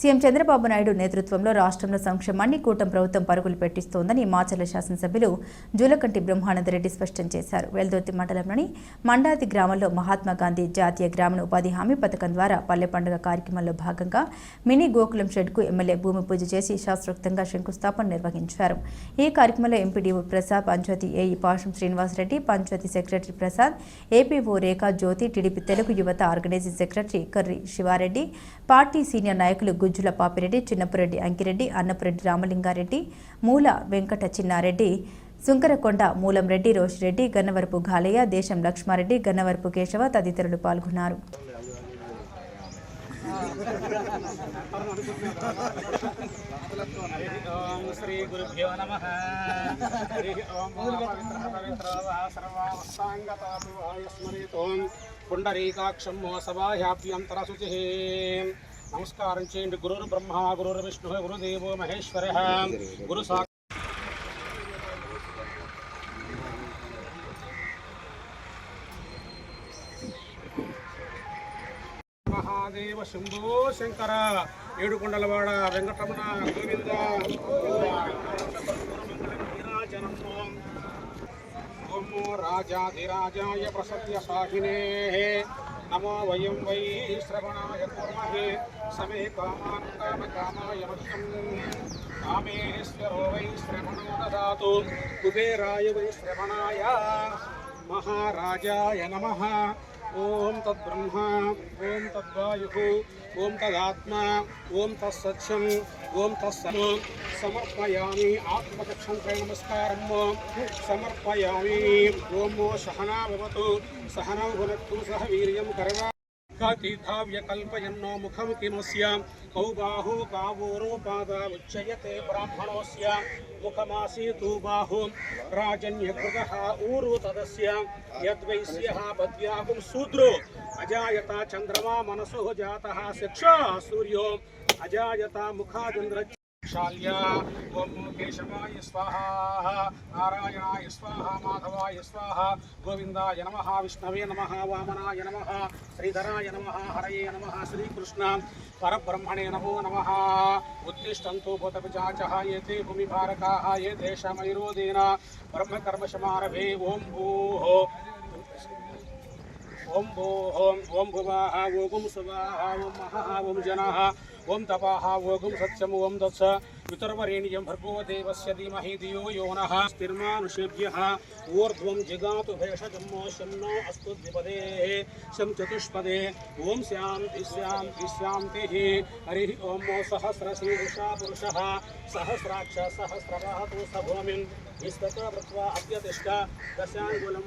CM Chandrababu Naidu నేతృత్వంలో రాష్ట్రంలో సంక్షేమాన్ని కూటమి ప్రభుత్వం పరుగులు పెట్టిస్తోందని మాచర్ల శాసనసభ్యులు జూలకంటి బ్రహ్మానందరెడ్డి స్పష్టం చేశారు. వెల్దుర్తి మండలంలోని మండాది గ్రామంలో మహాత్మా గాంధీ జాతీయ గ్రామీణ ఉపాధి హామీ పథకం ద్వారా పల్లె పండుగ కార్యక్రమంలో భాగంగా మినీ గోకులం షెడ్కు ఎమ్మెల్యే భూమి పూజ చేసి శాస్త్రోక్తంగా శంకుస్థాపన నిర్వహించారు. ఈ కార్యక్రమంలో MPDO Prasad panchayat AE Pasham Srinivasareddy panchayat secretary Prasad APO Rekha Jyothi TDP Telugu Yuvatha organising secretary Karri Sivareddy party senior నాయకులు గుజ్జుల పాపిరెడ్డి చిన్నపురెడ్డి అంకిరెడ్డి అన్నపురెడ్డి రామలింగారెడ్డి మూల వెంకట చిన్నారెడ్డి సుంకరకొండ మూలం రెడ్డి రోషిరెడ్డి గన్నవరపు ఘాలయ్య దేశం లక్ష్మారెడ్డి గన్నవరపు కేశవ తదితరులు పాల్గొన్నారు. ఓం శ్రీ గురుభ్యో నమ. హరి ఓం. పవిత్ర పుండరీకాక్షం సభాయాభ్యంతరశుచి నమస్కారం చేయండి. గురుర్ బ్రహ్మ గురుర్ విష్ణు గురుదేవో మహేశ్వర. గురు సా మహాదేవ శంభో శంకర. ఏడుకొండలవాడ వెంకటరమణ గోవింద. విరాజనమో రాజాధిరాజాయ ప్రసద్య సాహినే. నమో వయం వై శ్రవణాయ కూర్మహే సమే కామాన్ కామ మహ్యం కామేశ్వరో వై శ్రవణో దాతు కుబేరాయ వై శ్రవణాయ. మహారాజాయ నమః. ओम तद्ब्रह्मा ओम तद्वायु ओम तदात्मा, ॐ तत्सत्यम् ॐ समर्पयामी समर्पयामि। आत्मचक्षन्त्रय नमस्कार। समर्पयामी। ॐ सहना भवतु। सह वीर करवा कातीथाव्य कल्पयन्नो मुखम किमस्य कौ बाहु कावोरोपादामुच्चयते ब्राह्मणोऽस्य मुखमासीतु बाहु राजन्यकृतः ऊरु तदस्य यद्वैस्यः अजायता चंद्रमा मनसो जातः शिक्षा सूर्यो। अजायता मुखादिन्द्र क्षाल्याय केशवाय स्वाहा, नारायणाय स्वाहा, माधवाय स्वाहा गोविन्दाय नम, विष्णवे नम, वामनाय नम, श्रीधराय नम, हरये नम, श्रीकृष्ण, परब्रह्मणे नमो नम। उत्तिष्ठन्तु भूतपिचाचः ये ते भूमिभारकाः ये तेषामयुरोदेन ब्रह्मकर्मशमारभे ओं भू। ओम भो ओम ओम भुवा ओगुं सुवाः ओम महः ओम जनाः ओम तपाः ओगुं सत्यम् ओम दत्स पितर्वरेण्यं भर्गो देवस्य धीमहि धियो यो नः। स्थिर्मानुषेभ्यः ऊर्ध्वं जिगातु भेषजमो शन्नो अस्तु द्विपदेः। शं चतुष्पदे। ॐ स्याम् इस्याम् इस्यान्तिः हरिः ॐ सहस्रशीर्षा पुरुषः। सहस्राक्ष सहस्रवाहतु स भूमिं निस्ततो कृत्वा अभ्यतिष्ठ दशाङ्गुलं